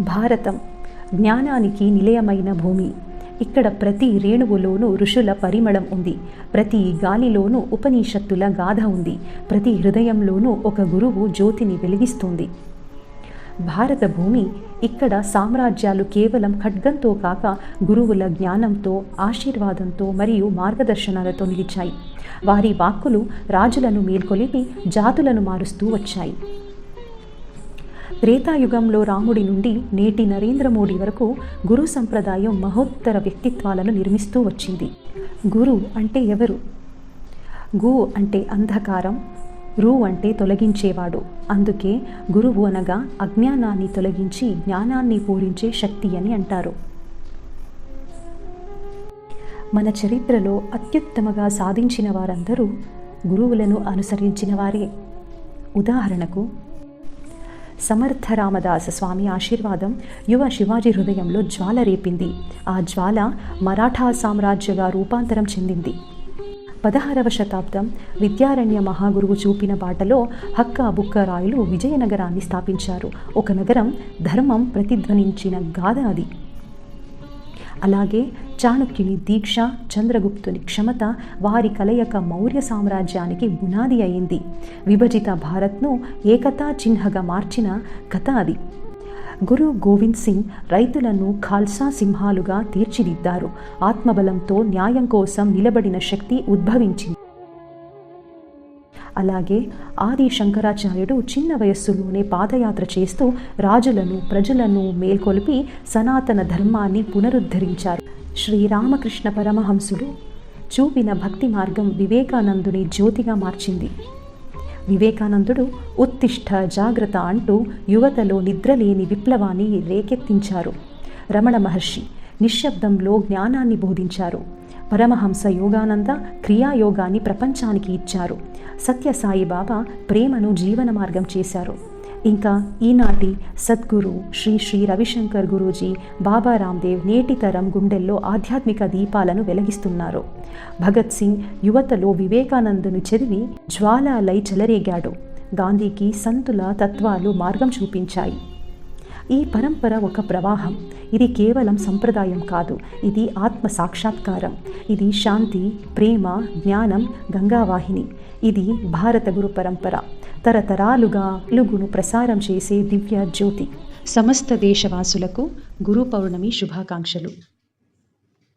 భారతం జ్ఞానానికి నిలయమైన భూమి. ఇక్కడ ప్రతి రేణువులోనూ ఋషుల పరిమళం ఉంది. ప్రతి గాలిలోనూ ఉపనిషత్తుల గాథ ఉంది. ప్రతి హృదయంలోనూ ఒక గురువు జ్యోతిని వెలిగిస్తుంది. భారత భూమి ఇక్కడ సామ్రాజ్యాలు కేవలం ఖడ్గంతో కాక గురువుల జ్ఞానంతో ఆశీర్వాదంతో మరియు మార్గదర్శనాలతో నిలిచాయి. వారి వాక్కులు రాజులను మేల్కొలిపి జాతులను మారుస్తూ వచ్చాయి. త్రేతాయుగంలో రాముడి నుండి నేటి నరేంద్ర మోడీ వరకు గురు సంప్రదాయం మహోత్తర వ్యక్తిత్వాలను నిర్మిస్తూ వచ్చింది. గురు అంటే ఎవరు? గు అంటే అంధకారం రు అంటే తొలగించేవాడు. అందుకే గురువు అనగా అజ్ఞానాన్ని తొలగించి జ్ఞానాన్ని పూరించే శక్తి అని అంటారు. మన చరిత్రలో అత్యుత్తమగా సాధించిన వారందరూ గురువులను అనుసరించిన వారే. ఉదాహరణకు సమర్థ రామదాస స్వామి ఆశీర్వాదం యువ శివాజీ హృదయంలో జ్వాల రేపింది. ఆ జ్వాల మరాఠా సామ్రాజ్యగా రూపాంతరం చెందింది. పదహారవ శతాబ్దం విద్యారణ్య మహాగురువు చూపిన బాటలో హక్క బుక్కరాయలు విజయనగరాన్ని స్థాపించారు. ఒక నగరం ధర్మం ప్రతిధ్వనించిన గాథ అది. అలాగే చాణక్యుని దీక్ష చంద్రగుప్తుని క్షమత వారి కలయక మౌర్య సామ్రాజ్యానికి బునాది అయింది. విభజిత భారత్ను ఏకతా చిహ్నగా మార్చిన కథ అది. గురు గోవింద్ సింగ్ రైతులను ఖాల్సా సింహాలుగా తీర్చిదిద్దారు. ఆత్మబలంతో న్యాయం కోసం నిలబడిన శక్తి ఉద్భవించింది. అలాగే ఆది శంకరాచార్యుడు చిన్న వయస్సులోనే పాదయాత్ర చేస్తూ రాజులను ప్రజలను మేల్కొల్పి సనాతన ధర్మాన్ని పునరుద్ధరించారు. శ్రీరామకృష్ణ పరమహంసుడు చూపిన భక్తి మార్గం వివేకానందుని జ్యోతిగా మార్చింది. వివేకానందుడు ఉత్తిష్ట జాగ్రత్త అంటూ యువతలో నిద్రలేని విప్లవాన్ని రేకెత్తించారు. రమణ మహర్షి నిశ్శబ్దంలో జ్ఞానాన్ని బోధించారు. పరమహంస యోగానంద క్రియాయోగాన్ని ప్రపంచానికి ఇచ్చారు. సత్యసాయి బాబా ప్రేమను జీవన మార్గం చేశారు. ఇంకా ఈనాటి సద్గురు శ్రీ శ్రీ రవిశంకర్ గురూజీ బాబా రామ్దేవ్ నేటి తరం గుండెల్లో ఆధ్యాత్మిక దీపాలను వెలిగిస్తున్నారు. భగత్ సింగ్ యువతలో వివేకానందును చదివి జ్వాలాలై చెలరేగాడు. గాంధీకి సంతుల తత్వాలు మార్గం చూపించాయి. ఈ పరంపర ఒక ప్రవాహం. ఇది కేవలం సంప్రదాయం కాదు. ఇది ఆత్మ సాక్షాత్కారం. ఇది శాంతి ప్రేమ జ్ఞానం గంగావాహిని. ఇది భారత గురు పరంపర. తరతరాలుగా వెలుగును ప్రసారం చేసే దివ్య జ్యోతి. సమస్త దేశవాసులకు గురు పౌర్ణమి శుభాకాంక్షలు.